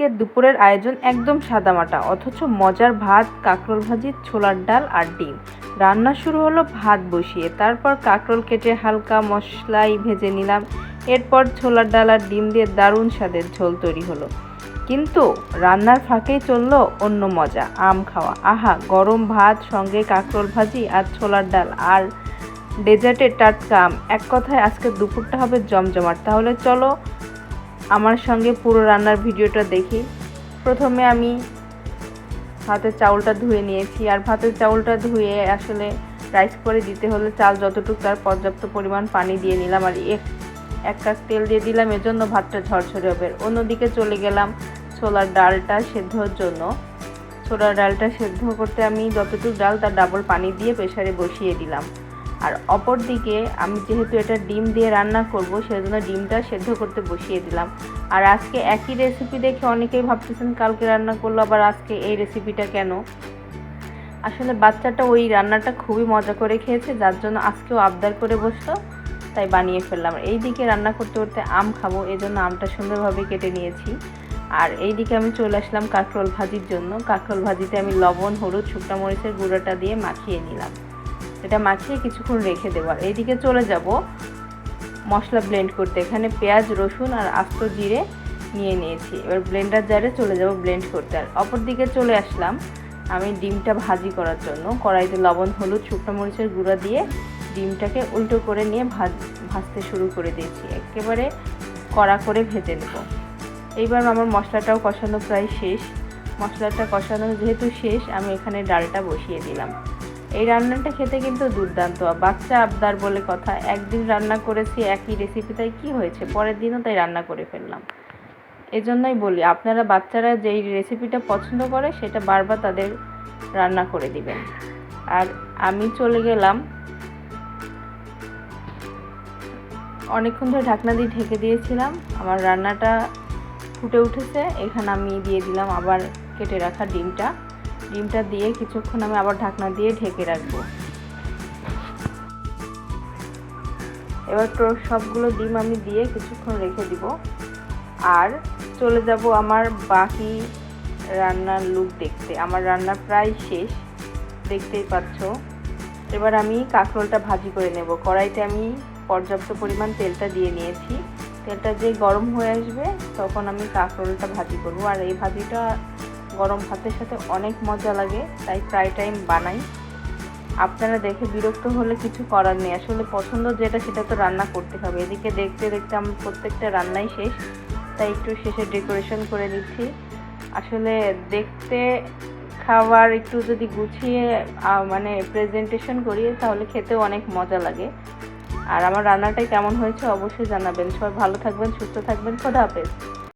আজকের দুপুরের আয়োজন একদম সাদামাটা, অথচ মজার ভাত, কাঁকরোল ভাজি, ছোলার ডাল আর ডিম। রান্না শুরু হলো ভাত বসিয়ে, তারপর কাঁকরোল কেটে হালকা মশলাই ভেজে নিলাম। এরপর ছোলার ডাল আর ডিম দিয়ে দারুণ স্বাদের ঝোল তৈরি হলো। কিন্তু রান্নার ফাঁকেই চলল অন্য মজা, আম খাওয়া। আহা, গরম ভাত, সঙ্গে কাঁকরোল ভাজি আর ছোলার ডাল আর ডেজার্টের টাটকা আম। এক কথায় আজকে দুপুরটা হবে জমজমাট। তাহলে চলো আমার সঙ্গে পুরো রান্নার ভিডিওটা দেখি। প্রথমে আমি ভাতের চাউলটা ধুয়ে নিয়েছি, আর ভাতের চাউলটা ধুয়ে আসলে রাইস করে দিতে হলে চাল যতটুকু তার পর্যাপ্ত পরিমাণ পানি দিয়ে নিলাম, আর এক এক কাপ তেল দিয়ে দিলাম, এজন্য ভাতটা ঝরঝরে হবে। অন্যদিকে চলে গেলাম ছোলার ডালটা সেদ্ধর জন্য। ছোলার ডালটা সেদ্ধ করতে আমি যতটুকু ডাল তার ডাবল পানি দিয়ে প্রেসারে বসিয়ে দিলাম। আর অপর দিকে আমি যেহেতু এটা ডিম দিয়ে রান্না করব, সেজন্য ডিমটা সেদ্ধ করতে বসিয়ে দিলাম। আর আজকে একই রেসিপি দেখে অনেকেই ভাবতেছেন কালকে রান্না করল, আবার আজকে এই রেসিপিটা কেন? আসলে বাচ্চাটা ওই রান্নাটা খুবই মজা করে খেয়েছে, যার জন্য আজকেও আবদার করে বসল, তাই বানিয়ে ফেললাম। এই দিকে রান্না করতে করতে আম খাব এই জন্য আমটা সুন্দরভাবে কেটে নিয়েছি। আর এই দিকে আমি চলে আসলাম কাঁকরোল ভাজির জন্য। কাঁকরোল ভাজিতে আমি লবণ, হলুদ, শুকনো মরিচের গুঁড়োটা দিয়ে মাখিয়ে নিলাম। এটা মাখিয়ে কিছুক্ষণ রেখে দেবো। আর এইদিকে চলে যাব মশলা ব্লেন্ড করতে। এখানে পেঁয়াজ, রসুন আর আস্ত জিরে নিয়ে নিয়েছি। এবার ব্লেন্ডার জারে চলে যাব ব্লেন্ড করতে। আর অপর দিকে চলে আসলাম আমি ডিমটা ভাজি করার জন্য। কড়াইতে লবণ, হলুদ, শুকনো মরিচের গুঁড়া দিয়ে ডিমটাকে উল্টো করে নিয়ে ভাজ, ভাজতে শুরু করে দিয়েছি। একেবারে কড়া করে ভেজে নেব। এইবার আমার মশলাটাও কষানো প্রায় শেষ। মশলাটা কষানো যেহেতু শেষ, আমি এখানে ডালটা বসিয়ে দিলাম। এই রান্নাটা খেতে কিন্তু দুর্দান্ত। বাচ্চা আবদার বলে কথা। একদিন রান্না করেছি, একই রেসিপি তাই কী হয়েছে? পরের দিনও তাই রান্না করে ফেললাম। এজন্যই বলি, আপনারা বাচ্চারা যেই রেসিপিটা পছন্দ করে, সেটা বারবার তাদের রান্না করে দিবেন। আর আমি চলে গেলাম। অনেকক্ষণ ধরে ঢাকনা দিয়ে ঢেকে দিয়েছিলাম। আমার রান্নাটা ফুটে উঠেছে। এখানে আমি দিয়ে দিলাম আবার কেটে রাখা ডিমটা। ডিমটা দিয়ে কিছুক্ষণ আমি আবার ঢাকনা দিয়ে ঢেকে রাখব। এবার তো সবগুলো ডিম আমি দিয়ে কিছুক্ষণ রেখে দিব। আর চলে যাব আমার বাকি রান্নার লুক দেখতে। আমার রান্না প্রায় শেষ, দেখতেই পাচ্ছ। এবার আমি কাঁকরোলটা ভাজি করে নেব। কড়াইতে আমি পর্যাপ্ত পরিমাণ তেলটা দিয়ে নিয়েছি। তেলটা যে গরম হয়ে আসবে, তখন আমি কাঁকরোলটা ভাজি করব। আর এই ভাজিটা গরম ভাতের সাথে অনেক মজা লাগে, তাই প্রায় টাইম বানাই। আপনারা দেখে বিরক্ত হলে কিছু করার নেই। আসলে পছন্দ যেটা, সেটা তো রান্না করতে হবে। এদিকে দেখতে দেখতে আমার প্রত্যেকটা রান্নাই শেষ, তাই একটু শেষে ডেকোরেশন করে দিচ্ছি আসলে দেখতে খাবার একটু যদি গুছিয়ে মানে প্রেজেন্টেশন করি তাহলে খেতেও অনেক মজা লাগে। আর আমার রান্নাটাই কেমন হয়েছে অবশ্যই জানাবেন। সবাই ভালো থাকবেন, সুস্থ থাকবেন। খোদা হাফেজ।